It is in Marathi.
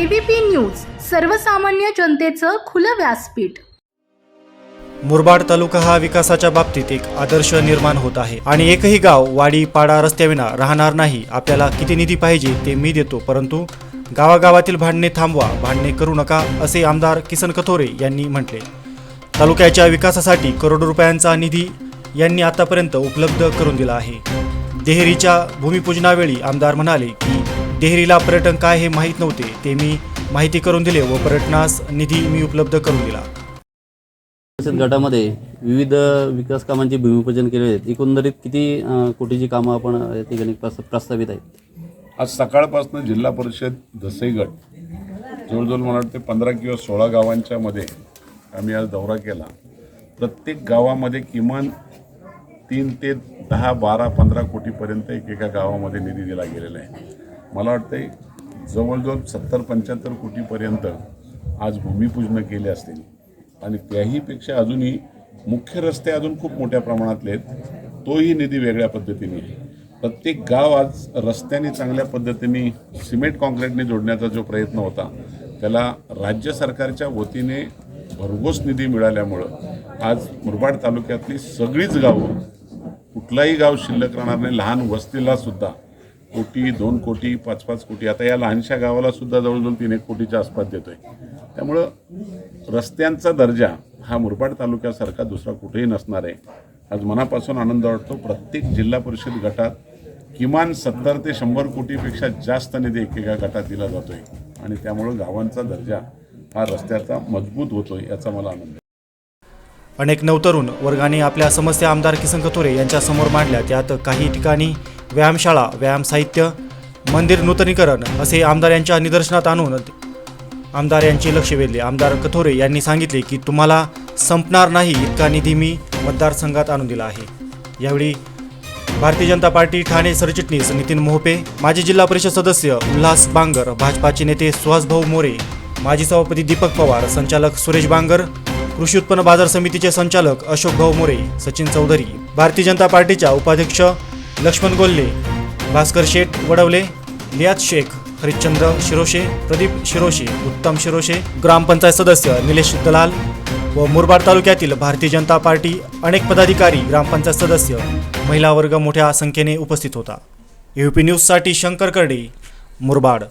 एबीपी न्यूज सर्वसामान्य जनतेचं खुलं व्यासपीठ. मुरबाड तालुका हा विकासाच्या बाबतीत एक आदर्श निर्माण होत आहे. आणि एकही गाव वाडी पाडा रस्त्याविना राहणार नाही. आपल्याला किती निधी पाहिजे ते मी देतो परंतु गावागावातील भांडणे थांबवा भांडणे करू नका असे आमदार किसन कथोरे यांनी म्हटले. तालुक्याच्या विकासासाठी करोडो रुपयांचा निधी यांनी आतापर्यंत उपलब्ध करून दिला आहे. देहरीच्या भूमिपूजनावेळी आमदार म्हणाले की देहरीला पर्यटन काय हे माहीत नव्हते ते मी माहिती करून दिले व पर्यटनास निधी मी उपलब्ध करून दिला. बचत गटामध्ये विविध विकास कामांचे भूमिपूजन केले आहेत एकंदरीत किती कोटीची कामं आपण या ठिकाणी प्रस- प्रस्तावित आहेत? आज सकाळपासून जिल्हा परिषद दसई गट जवळजवळ मला वाटते पंधरा किंवा सोळा गावांच्या मध्ये आम्ही आज दौरा केला. प्रत्येक गावामध्ये किमान तीन ते दहा बारा पंधरा कोटीपर्यंत एकेका गावामध्ये निधी दिला गेलेला आहे. मला वाटते जवळजवळ सत्तर पंच्याहत्तर कोटीपर्यंत आज भूमिपूजनं केले असतील. आणि त्याहीपेक्षा अजूनही मुख्य रस्ते अजून खूप मोठ्या प्रमाणातले आहेत. तोही निधी वेगळ्या पद्धतीने आहे. प्रत्येक गाव आज रस्त्याने चांगल्या पद्धतीने सिमेंट कॉन्क्रीटने जोडण्याचा जो प्रयत्न होता त्याला राज्य सरकारच्या वतीने भरघोस निधी मिळाल्यामुळं आज मुरबाड तालुक्यातली सगळीच गावं कुठलाही गाव शिल्लक राहणार नाही लहान वस्तीला सुद्धा कोटी दोन कोटी पाच पाच कोटी. आता या लहानशा गावाला सुद्धा जवळजवळ तीन एक कोटीच्या आसपास देतोय. त्यामुळं रस्त्यांचा दर्जा हा मुरबाड तालुक्यासारखा दुसरा कुठेही नसणार आहे. आज मनापासून आनंद वाटतो. प्रत्येक जिल्हा परिषद गटात किमान सत्तर ते शंभर कोटीपेक्षा जास्त निधी एकेका गटात दिला जातोय. आणि त्यामुळं गावांचा दर्जा हा रस्त्याचा मजबूत होतोय याचा मला आनंद अनेक नवतरुण वर्गाने आपल्या समस्या आमदार किसन कथोरे यांच्यासमोर मांडल्या त्यात काही ठिकाणी व्यायामशाळा व्यायाम साहित्य मंदिर नूतनीकरण असे आमदार यांच्या निदर्शनात आणून आमदार यांचे लक्ष वेधले. आमदार कथोरे यांनी सांगितले की तुम्हाला संपणार नाही इतका निधी मी मतदारसंघात आणून दिला आहे. यावेळी भारतीय जनता पार्टी ठाणे सरचिटणीस नितीन मोहपे माजी जिल्हा परिषद सदस्य उल्हास बांगर भाजपाचे नेते सुहासभाऊ मोरे माजी सभापती दीपक पवार संचालक सुरेश बांगर कृषी उत्पन्न बाजार समितीचे संचालक अशोक भाऊ मोरे सचिन चौधरी भारतीय जनता पार्टीच्या उपाध्यक्ष लक्ष्मण गोल्ले भास्कर शेठ वडवले लियात शेख हरिश्चंद्र शिरोशे प्रदीप शिरोशे उत्तम शिरोशे ग्रामपंचायत सदस्य निलेश दलाल व मुरबाड तालुक्यातील भारतीय जनता पार्टी अनेक पदाधिकारी ग्रामपंचायत सदस्य महिला वर्ग मोठ्या संख्येने उपस्थित होता. युपी न्यूजसाठी शंकर कर्डे मुरबाड.